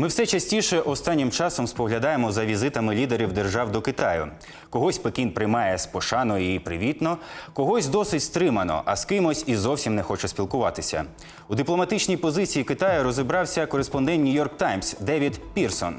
Ми все частіше останнім часом споглядаємо за візитами лідерів держав до Китаю. Когось Пекін приймає з пошаною і привітно, когось досить стримано, а з кимось і зовсім не хоче спілкуватися. У дипломатичній позиції Китаю розібрався кореспондент Нью-Йорк Таймс Девід Пірсон.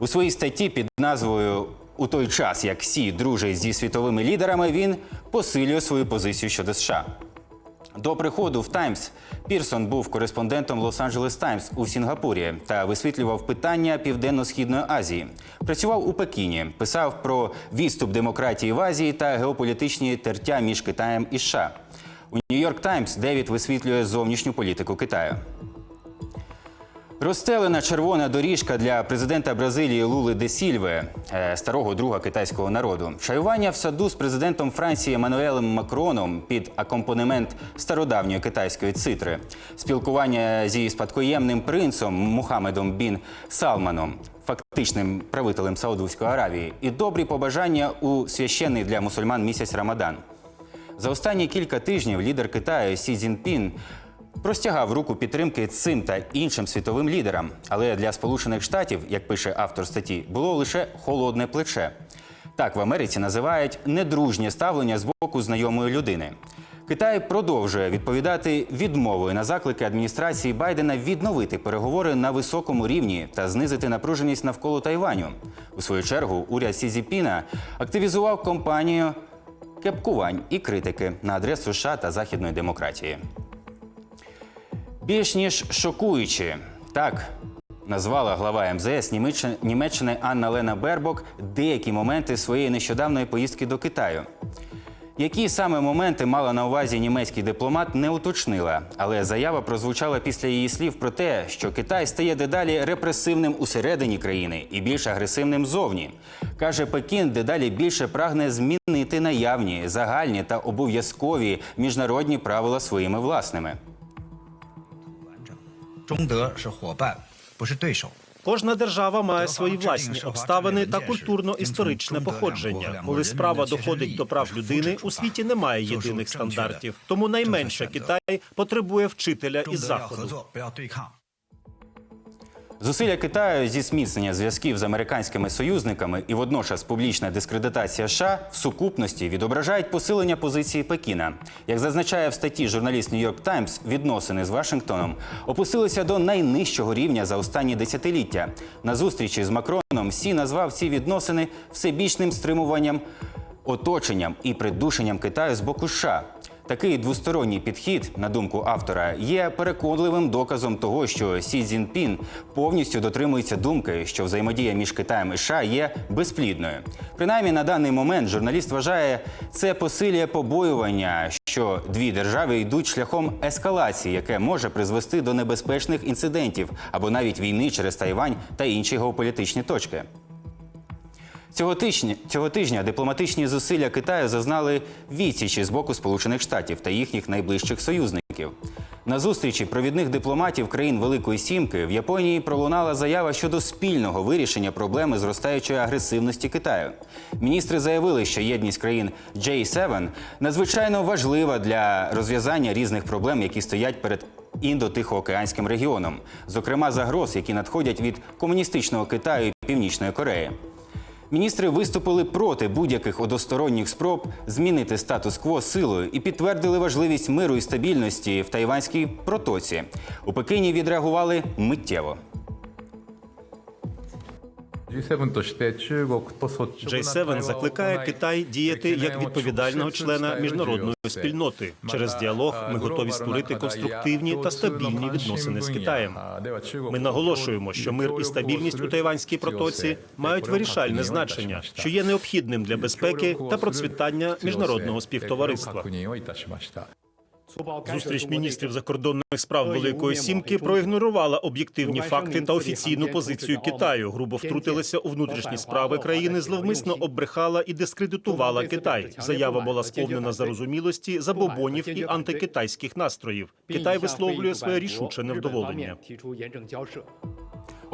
У своїй статті під назвою У той час, як Сі дружить зі світовими лідерами, він посилює свою позицію щодо США. До приходу в Таймс Пірсон був кореспондентом Лос-Анджелес Таймс у Сінгапурі та висвітлював питання Південно-східної Азії. Працював у Пекіні, писав про відступ демократії в Азії та геополітичні тертя між Китаєм і США. У Нью-Йорк Таймс Девід висвітлює зовнішню політику Китаю. Розстелена червона доріжка для президента Бразилії Лули де Сільве, старого друга китайського народу. Чаювання в саду з президентом Франції Еммануелем Макроном під акомпанемент стародавньої китайської цитри, спілкування зі спадкоємним принцем Мухаммедом Бін Салманом, фактичним правителем Саудовської Аравії, і добрі побажання у священний для мусульман місяць Рамадан. За останні кілька тижнів лідер Китаю Сі Цзіньпін простягав руку підтримки цим та іншим світовим лідерам. Але для Сполучених Штатів, як пише автор статті, було лише холодне плече. Так в Америці називають недружнє ставлення з боку знайомої людини. Китай продовжує відповідати відмовою на заклики адміністрації Байдена відновити переговори на високому рівні та знизити напруженість навколо Тайваню. У свою чергу уряд Сі Цзіпіна активізував кампанію кепкувань і критики на адресу США та західної демократії. Більш ніж шокуючи, так назвала глава МЗС Німеччини Анна Лена Бербок деякі моменти своєї нещодавної поїздки до Китаю. Які саме моменти мала на увазі німецький дипломат, не уточнила, але заява прозвучала після її слів про те, що Китай стає дедалі репресивним усередині країни і більш агресивним зовні. Каже, Пекін дедалі більше прагне змінити наявні, загальні та обов'язкові міжнародні правила своїми власними. 中德是伙伴，不是对手。 Кожна держава має свої власні обставини та культурно-історичне походження. Коли справа доходить до прав людини, у світі немає єдиних стандартів. Тому найменше Китай потребує вчителя 中 із 德要合 заходу. Зусилля Китаю зі зміцнення зв'язків з американськими союзниками і водночас публічна дискредитація США в сукупності відображають посилення позиції Пекіна. Як зазначає в статті журналіст Нью-Йорк Таймс, відносини з Вашингтоном опустилися до найнижчого рівня за останні десятиліття. На зустрічі з Макроном Сі назвав ці відносини всебічним стримуванням. Оточенням і придушенням Китаю з боку США. Такий двосторонній підхід, на думку автора, є переконливим доказом того, що Сі Цзіньпін повністю дотримується думки, що взаємодія між Китаєм і США є безплідною. Принаймні на даний момент журналіст вважає, це посилює побоювання, що дві держави йдуть шляхом ескалації, яке може призвести до небезпечних інцидентів або навіть війни через Тайвань та інші геополітичні точки. Цього тижня, цього тижня дипломатичні зусилля Китаю зазнали відсічі з боку Сполучених Штатів та їхніх найближчих союзників. На зустрічі провідних дипломатів країн Великої Сімки в Японії пролунала заява щодо спільного вирішення проблеми зростаючої агресивності Китаю. Міністри заявили, що єдність країн J7 надзвичайно важлива для розв'язання різних проблем, які стоять перед індо-тихоокеанським регіоном, зокрема загроз, які надходять від комуністичного Китаю і Північної Кореї. Міністри виступили проти будь-яких односторонніх спроб змінити статус-кво силою і підтвердили важливість миру і стабільності в Тайванській протоці. У Пекіні відреагували миттєво. G7 закликає Китай діяти як відповідального члена міжнародної спільноти. Через діалог ми готові створити конструктивні та стабільні відносини з Китаєм. Ми наголошуємо, що мир і стабільність у Тайванській протоці мають вирішальне значення, що є необхідним для безпеки та процвітання міжнародного співтовариства. Зустріч міністрів закордонних справ Великої Сімки проігнорувала об'єктивні факти та офіційну позицію Китаю. Грубо втрутилася у внутрішні справи країни, зловмисно оббрехала і дискредитувала Китай. Заява була сповнена зарозумілості, забобонів і антикитайських настроїв. Китай висловлює своє рішуче невдоволення.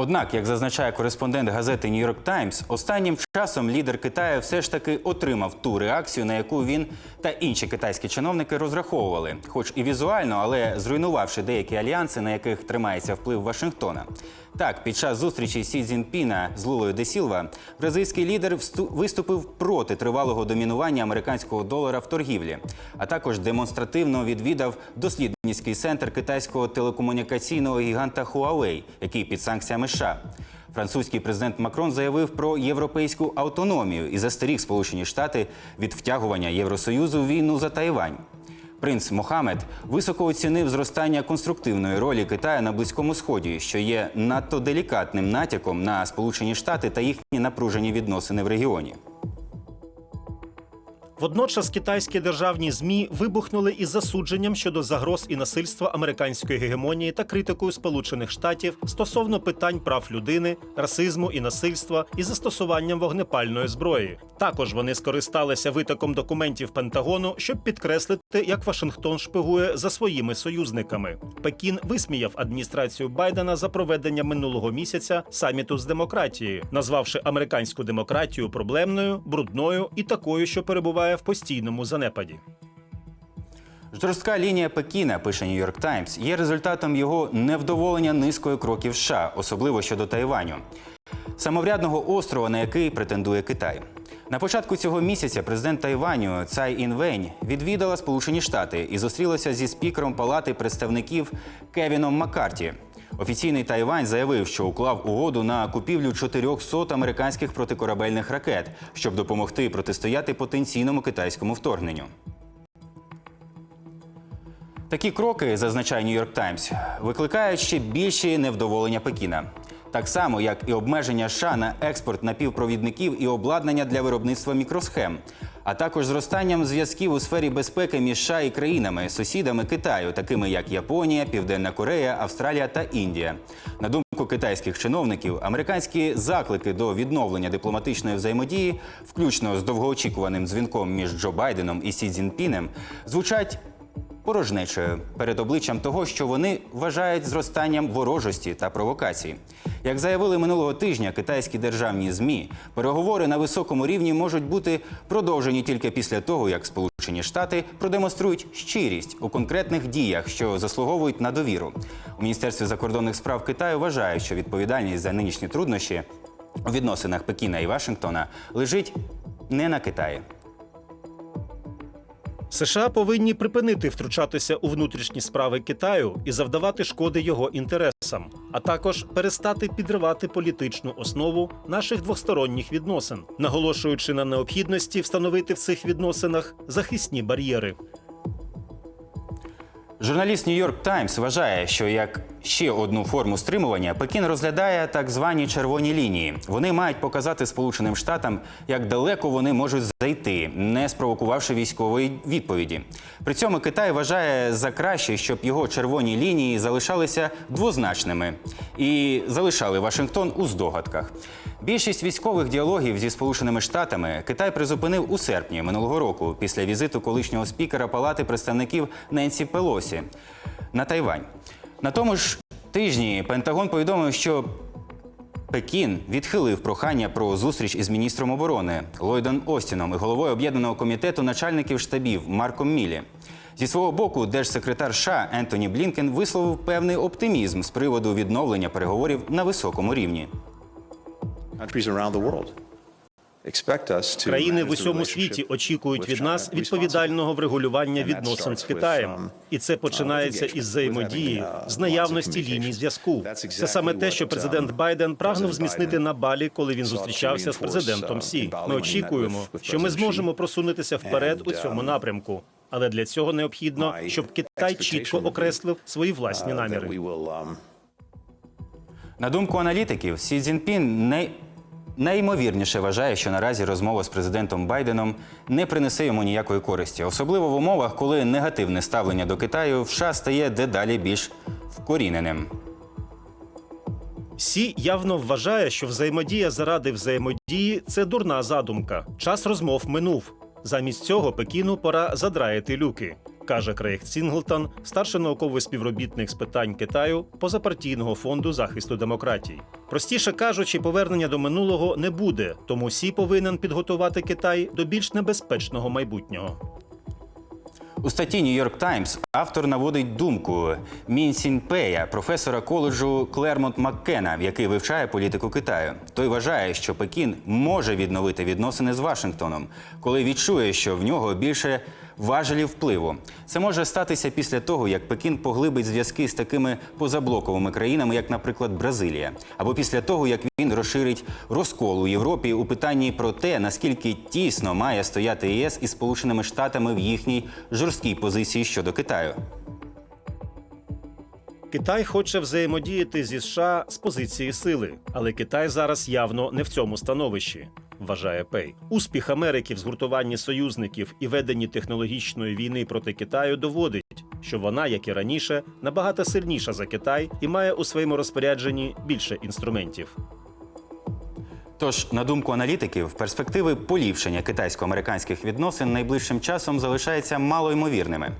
Однак, як зазначає кореспондент газети Нью-Йорк Таймс, останнім часом лідер Китаю все ж таки отримав ту реакцію, на яку він та інші китайські чиновники розраховували, хоч і візуально, але зруйнувавши деякі альянси, на яких тримається вплив Вашингтона. Так, під час зустрічі Сі Цзіньпіна з Лулою де Сілва бразильський лідер виступив проти тривалого домінування американського долара в торгівлі, а також демонстративно відвідав дослідницький центр китайського телекомунікаційного гіганта Huawei, який під санкціями США. Французький президент Макрон заявив про європейську автономію і застеріг Сполучені Штати від втягування Євросоюзу в війну за Тайвань. Принц Мохамед високо оцінив зростання конструктивної ролі Китаю на Близькому Сході, що є надто делікатним натяком на Сполучені Штати та їхні напружені відносини в регіоні. Водночас китайські державні змі вибухнули із засудженням щодо загроз і насильства американської гегемонії та критикою Сполучених Штатів стосовно питань прав людини, расизму і насильства із застосуванням вогнепальної зброї. Також вони скористалися витоком документів Пентагону, щоб підкреслити, як Вашингтон шпигує за своїми союзниками. Пекін висміяв адміністрацію Байдена за проведення минулого місяця саміту з демократії, назвавши американську демократію проблемною, брудною і такою, що перебуває в постійному занепаді. Жорстка лінія Пекіна, пише Нью-Йорк Таймс, є результатом його невдоволення низкою кроків США, особливо щодо Тайваню, самоврядного острова, на який претендує Китай. На початку цього місяця президент Тайваню Цай Інвень відвідала Сполучені Штати і зустрілася зі спікером Палати представників Кевіном Маккарті. Офіційний Тайвань заявив, що уклав угоду на купівлю 400 американських протикорабельних ракет, щоб допомогти протистояти потенційному китайському вторгненню. Такі кроки, зазначає Нью-Йорк Таймс, викликають ще більші невдоволення Пекіна. Так само, як і обмеження США на експорт напівпровідників і обладнання для виробництва мікросхем, а також зростанням зв'язків у сфері безпеки між США і країнами, сусідами Китаю, такими як Японія, Південна Корея, Австралія та Індія. На думку китайських чиновників, американські заклики до відновлення дипломатичної взаємодії, включно з довгоочікуваним дзвінком між Джо Байденом і Сі Цзіньпінем, звучать порожнечою перед обличчям того, що вони вважають зростанням ворожості та провокацій. Як заявили минулого тижня китайські державні змі, переговори на високому рівні можуть бути продовжені тільки після того, як Сполучені Штати продемонструють щирість у конкретних діях, що заслуговують на довіру. У міністерстві закордонних справ Китаю вважають, що відповідальність за нинішні труднощі у відносинах Пекіна і Вашингтона лежить не на Китаї. США повинні припинити втручатися у внутрішні справи Китаю і завдавати шкоди його інтересам, а також перестати підривати політичну основу наших двосторонніх відносин, наголошуючи на необхідності встановити в цих відносинах захисні бар'єри. Журналіст Нью-Йорк Таймс вважає, що як ще одну форму стримування Пекін розглядає так звані червоні лінії. Вони мають показати Сполученим Штатам, як далеко вони можуть зайти, не спровокувавши військової відповіді. При цьому Китай вважає за краще, щоб його червоні лінії залишалися двозначними і залишали Вашингтон у здогадках. Більшість військових діалогів зі Сполученими Штатами Китай призупинив у серпні минулого року після візиту колишнього спікера Палати представників Ненсі Пелосі на Тайвань. На тому ж тижні Пентагон повідомив, що Пекін відхилив прохання про зустріч із міністром оборони Ллойдом Остіном і головою об'єднаного комітету начальників штабів Марком Мілі. Зі свого боку, держсекретар США Ентоні Блінкен висловив певний оптимізм з приводу відновлення переговорів на високому рівні. Країни в усьому світі очікують від нас відповідального врегулювання відносин з Китаєм. um, І це починається із взаємодії, uh, з наявності ліній зв'язку. Це саме те, що президент um, Байден прагнув зміцнити на Балі, коли він зустрічався з президентом uh, Сі. Ми очікуємо, що ми зможемо просунутися вперед у цьому um, напрямку. Але для цього необхідно, щоб Китай чітко окреслив свої uh, власні наміри. На думку аналітиків, Сі Цзіньпін най... найімовірніше вважає, що наразі розмова з президентом Байденом не принесе йому ніякої користі, особливо в умовах, коли негативне ставлення до Китаю в США стає дедалі більш вкоріненим. Сі явно вважає, що взаємодія заради взаємодії це дурна задумка. Час розмов минув. Замість цього Пекіну пора задраїти люки, каже Крейг Сінглтон, старший науковий співробітник з питань Китаю позапартійного фонду захисту демократій. Простіше кажучи, повернення до минулого не буде, тому Сі повинен підготувати Китай до більш небезпечного майбутнього. У статті York Times автор наводить думку Мін Сін Пея, професора коледжу Клермонт Маккена, який вивчає політику Китаю. Той вважає, що Пекін може відновити відносини з Вашингтоном, коли відчує, що в нього більше важелів впливу. Це може статися після того, як Пекін поглибить зв'язки з такими позаблоковими країнами, як, наприклад, Бразилія, або після того, як він розширить розкол у Європі у питанні про те, наскільки тісно має стояти ЄС із Сполученими Штатами в їхній жорсткій позиції щодо Китаю. Китай хоче взаємодіяти зі США з позиції сили, але Китай зараз явно не в цьому становищі. Вважає Пей. Успіх Америки в згуртуванні союзників і веденні технологічної війни проти Китаю доводить, що вона, як і раніше, набагато сильніша за Китай і має у своєму розпорядженні більше інструментів. Тож, на думку аналітиків, перспективи поліпшення китайсько-американських відносин найближчим часом залишаються малоймовірними.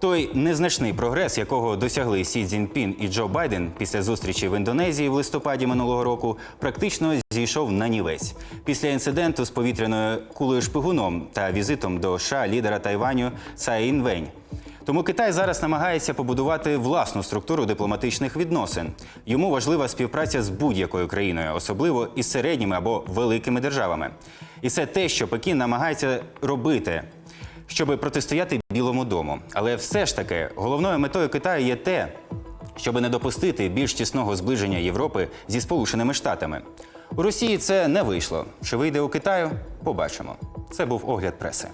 Той незначний прогрес, якого досягли Сі Цзіньпін і Джо Байден після зустрічі в Індонезії в листопаді минулого року, практично зійшов на нівець. Після інциденту з повітряною кулею шпигуном та візитом до США лідера Тайваню Цай Інвень. Тому Китай зараз намагається побудувати власну структуру дипломатичних відносин. Йому важлива співпраця з будь-якою країною, особливо із середніми або великими державами. І це те, що Пекін намагається робити, щоб протистояти Білому дому. Але все ж таки головною метою Китаю є те, щоб не допустити більш тісного зближення Європи зі Сполученими Штатами. У Росії це не вийшло. Чи вийде у Китаю? Побачимо. Це був огляд преси.